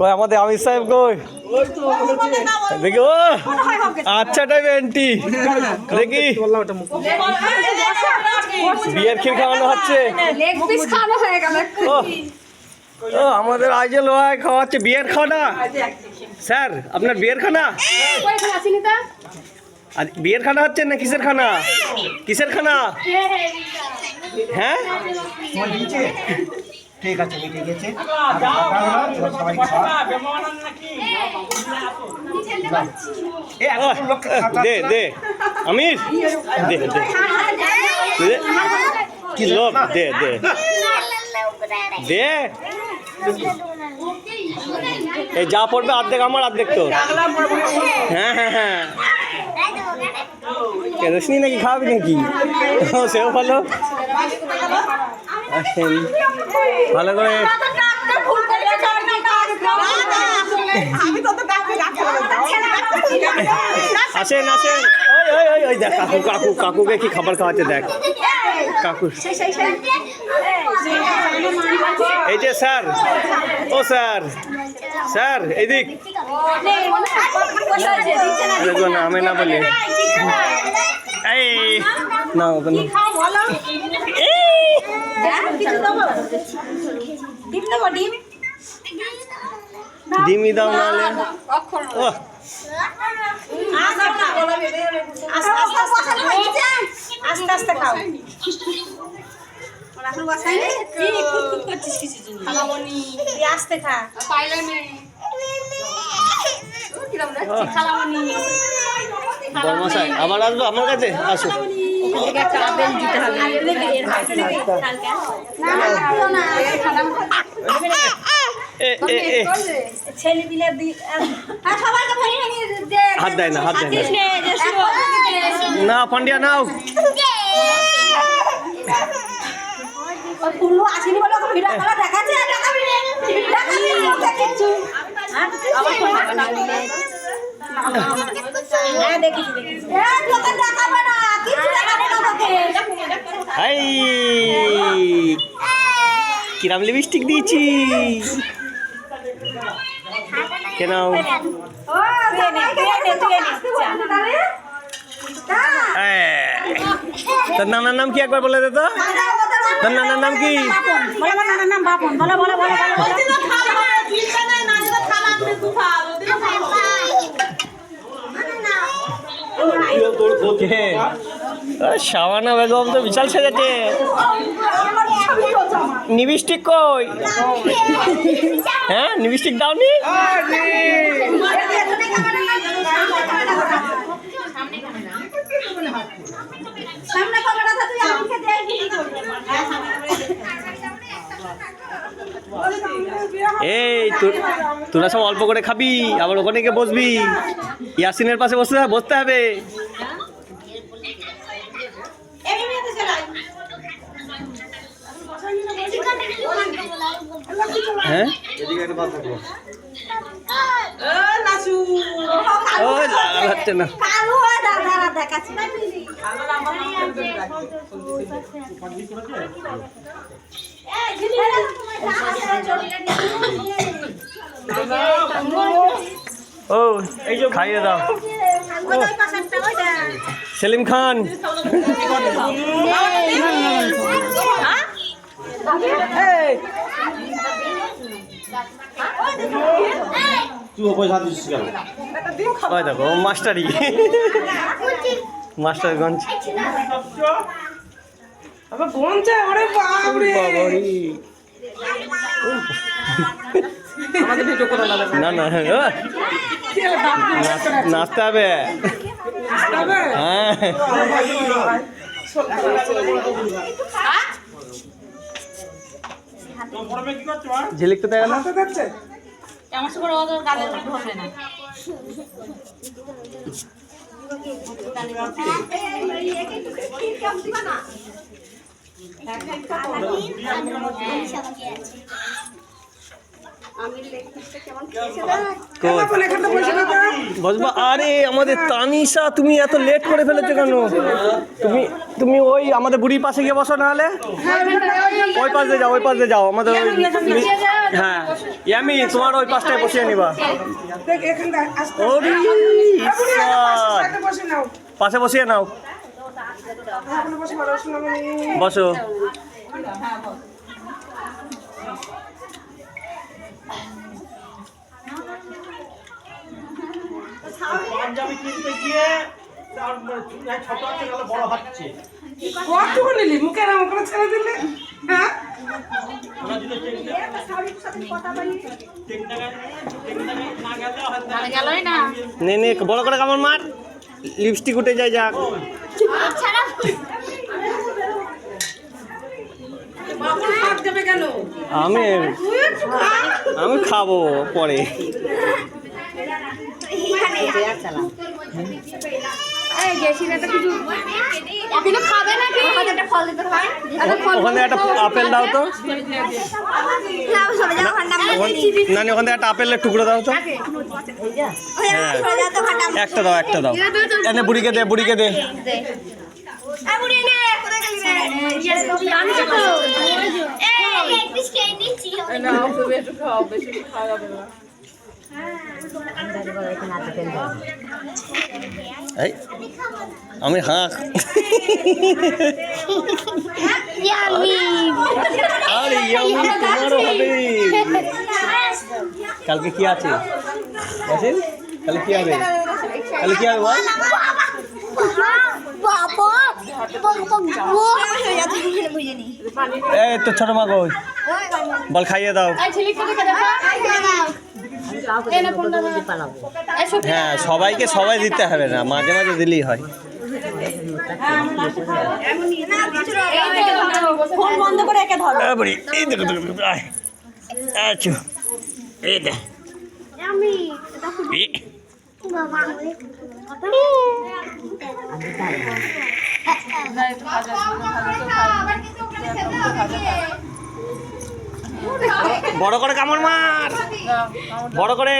কই আমাদের আমির সাহেব কই? দেখি ও! আচ্ছা টাইপ এন্টি দেখি। বিয়ের ক্ষীর খাওয়ানো হচ্ছে। হয়ে ও আমাদের আইজে লোহায় খাওয়াচ্ছে বিয়ের খাওয়ানা স্যার আপনার বিয়ের খানা আর বিয়ের খানা হচ্ছে না কিসের খানা কিসের খানা হ্যাঁ ঠিক আছে মিটে গেছে। দে দে আমির। দে দে। দে। কি লোক দে দে। দে। এই যা পড়বে অর্ধেক আমার অর্ধেক তো হ্যাঁ হ্যাঁ হ্যাঁ। কেরোসিনি নাকি খাওয়াবি নাকি? সেও ভালো। আসেন। ভালো করে আসেন আসেন। ওই ওই ওই ওই দেখ কাকু কাকু কাকুকে কি খাবার খাওয়াচ্ছে দেখ। কাকু। এই যে স্যার। ও স্যার। স্যার এইদিক দেখুন আমি না বলি। এই। না ডিমই দাও নাহলে আস্তে আস্তে খাও। আস্তে খা। আবার আসব আমার কাছে? আসো। এ এ এ ছেলে দিলে দি- আর সবাইকে ভেঙে ভেঙে দে হাত দেয় না হাত দেয় না। না পান্ডিয়া নাও। ওই পুল্লু বলে ওকে ভিডিও কলে দেখাচ্ছে দেখাবি না দেখাবি না ওকে কিচ্ছু হ্যাঁ তোকে হাই। কিরাম লিপস্টিক দিয়েছি। কেন নে তোর নানার নাম কি একবার বলে দে তো? তোর নানার নাম কি? বলো বলো নানার নাম বাপন বলো বলো বলো বলো ও, বেগম তো বিশাল সেজেছে নিবিস্টিক কই? হ্যাঁ নিবিস্টিক দাওনি? এই তোরা সব অল্প করে খাবি আবার ওখানে গিয়ে বসবি। ইয়াসিনের পাশে বসতে বসতে হবে এমনিতে চলে আয় হ্যাঁ? ও লাগাল না কালু দাদা দেখাচ্ছি ও খাইয়ে দাও। সেলিম খান। ওই দেখো মাস্টারি। মাস্টারগঞ্জ। না নাচতে হবে। হ্যাঁ। ঝিলিক তো দেখা না। অত গালে ধরবে না। আরে আমাদের তানিশা তুমি এত লেট করে ফেলেছো কেন? তুমি তুমি ওই আমাদের বুড়ির পাশে গিয়ে বসো নাহলে। ওই পাশ যাও ওই পাশে যাও। আমাদের হ্যাঁ। ইয়ামি তোমার ওই পাশটায় বসিয়ে নিবা। পাশে বসিয়ে নাও। ওখানে বসে পড়ো সোনামণি বসো। পাঞ্জাবি কিনতে গিয়ে তার ছোট হচ্ছে বড় হচ্ছে। কতটুকু নিলি মুখে রাম করে ছেড়ে দিলে? হ্যাঁ? না না নে নে বড় করে কামড় মার। লিপস্টিক উঠে যায় যাক। বাবু হাত দেবে কেন আমি আমি খাব পরে কিন্তু খাবে না কি হাতে একটা ফল দিতে হয়। ওখানে একটা আপেল দাও তো। না ওখান- নানি ওখান থেকে একটা আপেলের টুকরো দাও তো। হ্যাঁ। একটা দাও একটা দাও। এনে বুড়িকে দে বুড়িকে দে। আই বুড়ি নে। এই আমি হাঁক। আরে ইয়ামি তোমারও হবে। কালকে কি আছে? বসেন কালকে কি হবে? কালকে কি হবে বল? এই তো ছোট মা কই? বল খাইয়ে দাও। হ্যাঁ সবাইকে সবাই দিতে হবে না মাঝে মাঝে দিলেই হয়। ফোন বন্ধ করে একে ধরো। এই দেখো দেখো দেখো, আয় আচ্ছা এই দে। আমি বাবা বড় করে কামড় মার। বড় করে।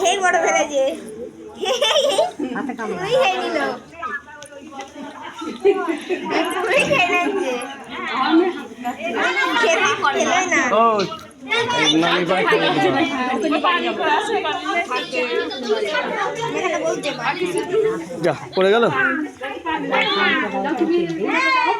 হেই বড় ফেলেছে তুই খেয়ে নিল। তুই খেয়ে নিচ্ছে খেতে খেলে না। ও এই নানি ভাই করে দিল। এখানে বলতে পারি যা পড়ে গেল? ফোন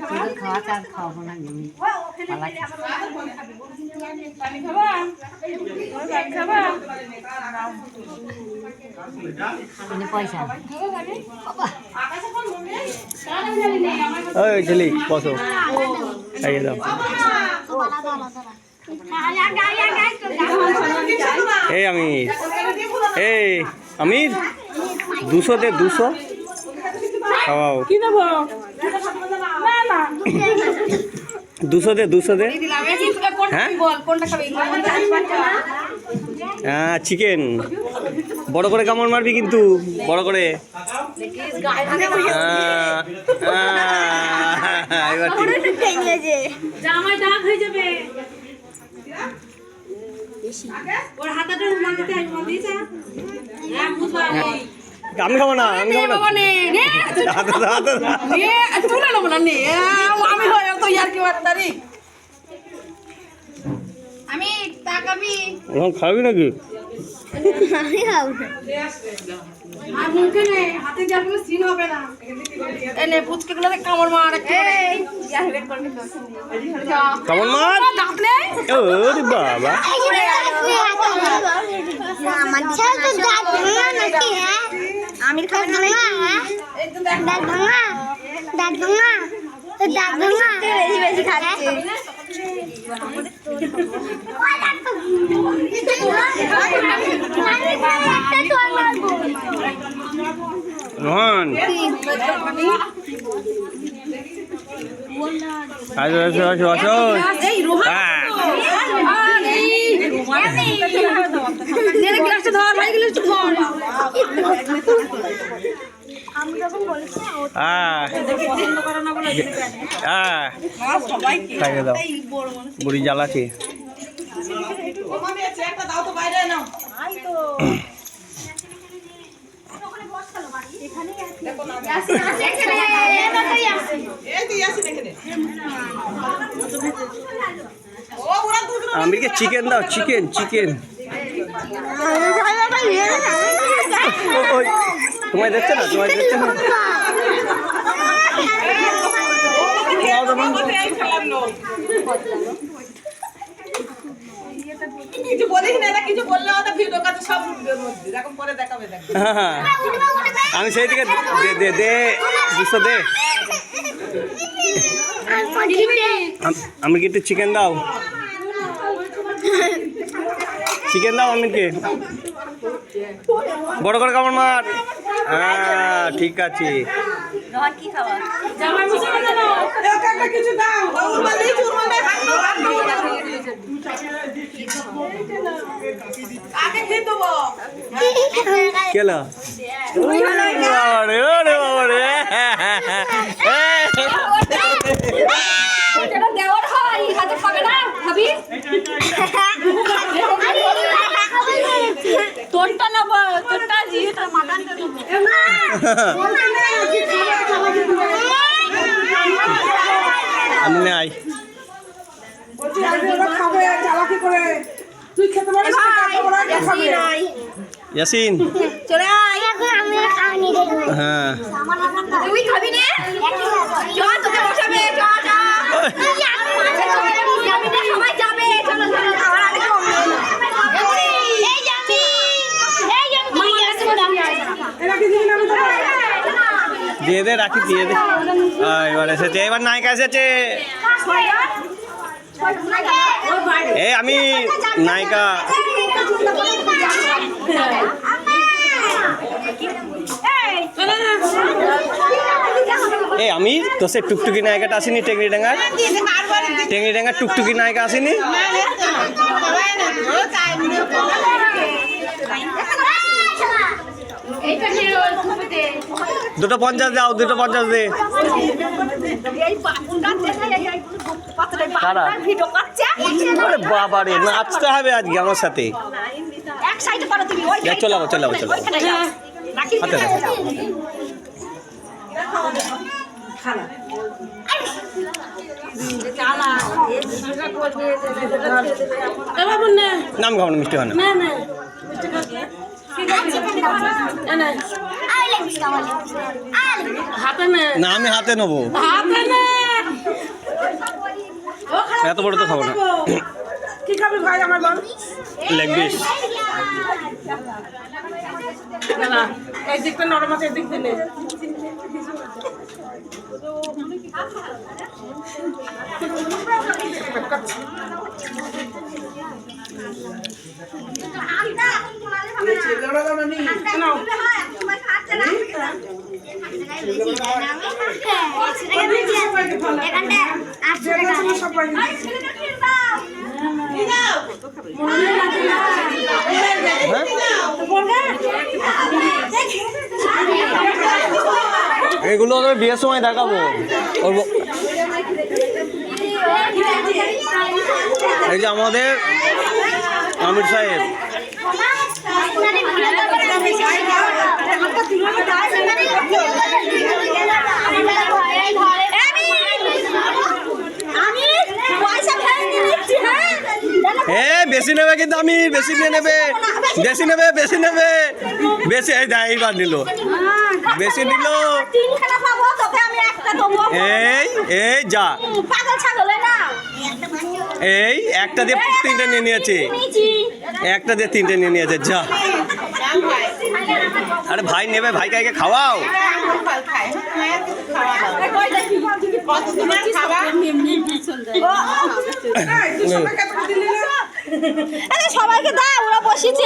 কারে খাওয়া চার খাওয়াবো না আমি মানে পয়সা ওই ছেলে বসো। খাইয়ে দাও। এই আমির। এই আমির দুশো দে দুশো। খাওয়াও। কি দেবো? দুশো দে দুশো দে। হ্যাঁ? হ্যাঁ চিকেন বড় করে কামড় মারবি কিন্তু, বড় করে। হয়ে হাতাটা হয় হ্যাঁ আমি খাব না আমি খাব না নে নে হাতে দাও, নে তুলে নেব না নে আমি হয়ে তো ইয়ার কি বার্তারি আমি তাকাবি খাবি নাকি আমি খাব আর মুখে নে হাতে যার সিন হবে না এনে পুচকে গুলোতে কামড় মার এই কামড় মার দাঁত নেই ওরে বাবা আমার ছেলে তো দাঁত ভাঙা নাকি হ্যাঁ আমির খান ভাঙা দাঁত ভাঙা দাঁত ভাঙা দাঁত ভাঙা বেশি বেশি খাচ্ছে রোহন দাও বুড়ি জ্বালাচ্ছে আমিরকে চিকেন দাও চিকেন চিকেন তোমায় দেখছে না? তোমায় দেখছে না? কিছু বলিস না কিছু বললে ওটা ভিডিও কাছে সব এরকম দেখাবে দেখ। হ্যাঁ, আমি সেই দিকে দে দুশো দে। আম- আমিরকে একটু চিকেন দাও? চিকেন দাও আমিরকে বড় করে কামড় মার। হ্যাঁ ঠিক আছে। কি খাবার? কিছু দাও। উর্মা দিয়েছি উর্মা দেয় হাত দাও হাত দাও আগে খেয়ে দেবো? কেলা? ওরে ওরে ওরে এটা দেওয়ার হয় হাতে খাবে না ভাবি? তোরটা না তোরটা দিয়ে তোর মাটনটা নেব আমি আই খাবে চালাকি করে। তুই খেতে পারিস না, কাকা ওরা আগে খাবে। ইয়াসিন। চলে আয়। এখন আমি খাওয়ানি দেখব হ্যাঁ। তুই খাবি না? চল তোকে বসাবে চল চল। সবাই যাবে। চলো চলো খাওয়ার আগে কমবে এই জামি এই জামি এরা কি দিবি না আমি খাব? দিয়ে দে রাখি দিয়ে দে এবার এসেছে এবার নায়িকা এসেছে এই আমি নায়িকা এই আমি তো সে টুকটুকি নায়িকাটা আসেনি টেংরি ডাঙ্গার টেংরি ডাঙ্গার টুকটুকি নায়িকা আসেনি দুটো পঞ্চাশ দাও দুটো পঞ্চাশ দে। বাবা রে নাচতে হবে আজকে আমার সাথে। এক সাইডে করো তুমি ওই যা, চলে যাব, চলে যাব, চলে যাব। ওইখানে যাও। রাখি। হাতে নাম খাব না মিষ্টি খাব না। না আমি হাতে নেব। এত বড় তো খাব না। কি খাবি ভাই আমার বল লেগ পিস না এই দিকটা নরম আছে এই দিক এগুলো আমি বিয়ের সময় দেখাবো। এই যে আমাদের আমির সাহেব আমি পয়সা ফেলে দিয়ে দিচ্ছি হ্যাঁ এ বেশি নেবে কিন্তু আমি বেশি নিয়ে নেবে বেশি নেবে বেশি নেবে বেশি এই দা এইবার নিল বেশি নিল এই এই যা এই একটা দিয়ে তিনটা নিয়ে নিয়েছি একটা দিয়ে তিনটে নিয়ে নিয়েছে, যা। আরে ভাই নেবে, ভাই কাইকে খাওয়াও। সবাইকে দাও, ওরা বসেছে।